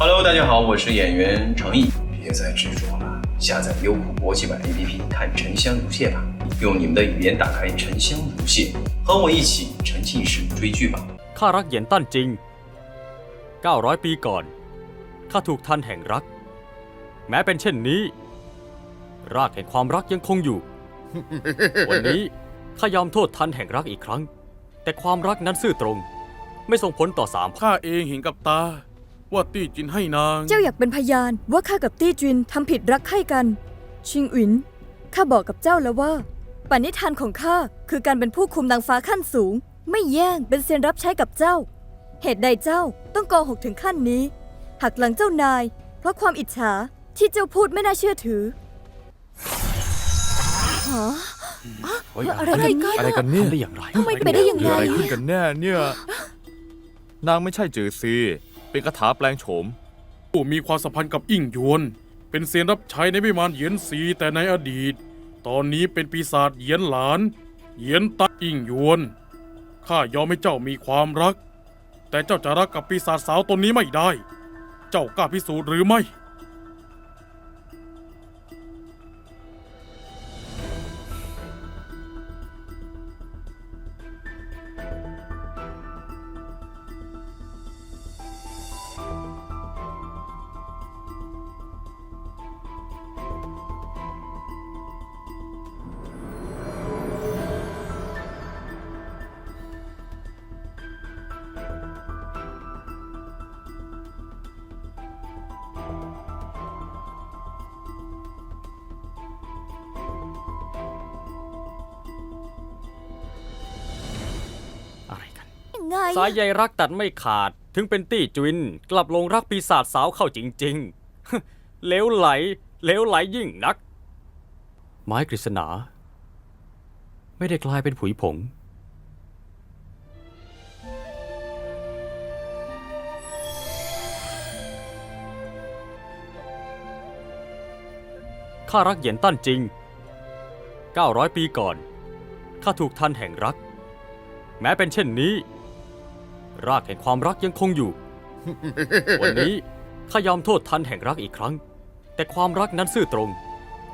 Hello，大家好，我是演员程毅。别再执着了，下载优酷国际版 APP 看《沉香如屑》吧，用你们的语言打开《沉香如屑》，和我一起沉浸式追剧吧。 ข้ารักเหยียนตั้นจริง 900 ปีก่อน ข้าถูกทันแห่งรัก แม้เป็นเช่นนี้ รากแห่งความรักยังคงอยู่ วันนี้ข้ายอมโทษทันแห่งรักอีกครั้ง แต่ความรักนั้นซื่อตรง ไม่ส่งผลต่อสาม ข้าเองเห็นกับตา ว่าตี้จินให้นาง เจ้าอยากเป็นพยานว่าข้ากับตี้จินทำผิดรักใคร่กัน ชิงอินข้าบอกกับเจ้าแล้วว่าปณิธานของข้าคือการเป็นผู้คุมนางฟ้าขั้นสูง ไม่แย่งเป็นเซียนรับใช้กับเจ้า เหตุใดเจ้าต้องโกหกถึงขั้นนี้ หักหลังเจ้านาย เพราะความอิจฉาที่เจ้าพูดไม่น่าเชื่อถือฮะเฮ้ยอะไรกันอะไรกันเนี่ยทำได้อย่างไรทำไมเป็นได้อย่างเกิดไรอะไรขึ้นกันแน่เนี่ย นางไม่ใช่จือซี เป็นคาถาแปลงโฉม ผู้มีความสัมพันธ์กับอิ่งหยวน เป็นเซียนรับใช้ในวิมานเหยียนซีแต่ในอดีต ตอนนี้เป็นปีศาจเหยียนหลาน เหยียนตัดอิ่งหยวน ข้ายอมให้เจ้ามีความรัก แต่เจ้าจะรักกับปีศาจสาวตนนี้ไม่ได้ เจ้ากล้าพิสูจน์หรือไม่ สายใยรักตัดไม่ขาด ถึงเป็นตี้จุนกลับลงรักปีศาจสาวเข้าจริงๆเลวไหลเลวไหลยิ่งนัก ไม้กฤษณา ไม่ได้กลายเป็นผุยผง ข้ารักเหยียนตั้นจริง 900 ปีก่อน ข้าถูกทันแห่งรัก แม้เป็นเช่นนี้ รากแห่งความรักยังคงอยู่ วันนี้ข้ายอมโทษทันแห่งรักอีกครั้ง แต่ความรักนั้นซื่อตรง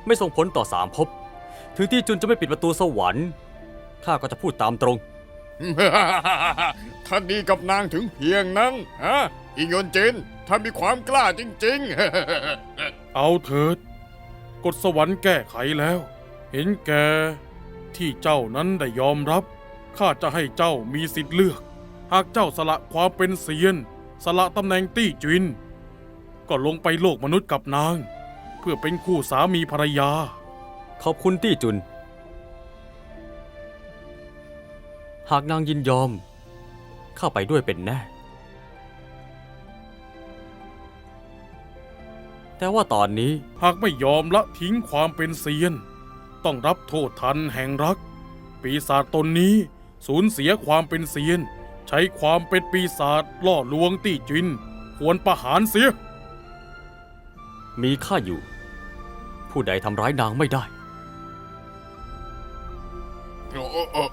ไม่ส่งผลต่อสามภพถึงที่จุนจะไม่ปิดประตูสวรรค์ข้าก็จะพูดตามตรง ท่านดีกับนางถึงเพียงนั้นฮะอีโยนจินท่านมีความกล้าจริง ๆ เอาเถิดกฎสวรรค์แก้ไขแล้ว เห็นแก่ที่เจ้านั้นได้ยอมรับ ข้าจะให้เจ้ามีสิทธิ์เลือก หากเจ้าสละความเป็นเซียน สละตำแหน่งตี้จิน ก็ลงไปโลกมนุษย์กับนาง เพื่อเป็นคู่สามีภรรยา ขอบคุณตี้จุน หากนางยินยอมเข้าไปด้วยเป็นแน่ แต่ว่าตอนนี้หากไม่ยอมละทิ้งความเป็นเซียน ต้องรับโทษทันแห่งรัก ปีศาจตนนี้สูญเสียความเป็นเซียน ใช้ความเป็นปีศาจล่อลวงตี้จิน ควรประหารเสีย มีข้าอยู่ ผู้ใดทำร้ายนางไม่ได้โอ้โอ้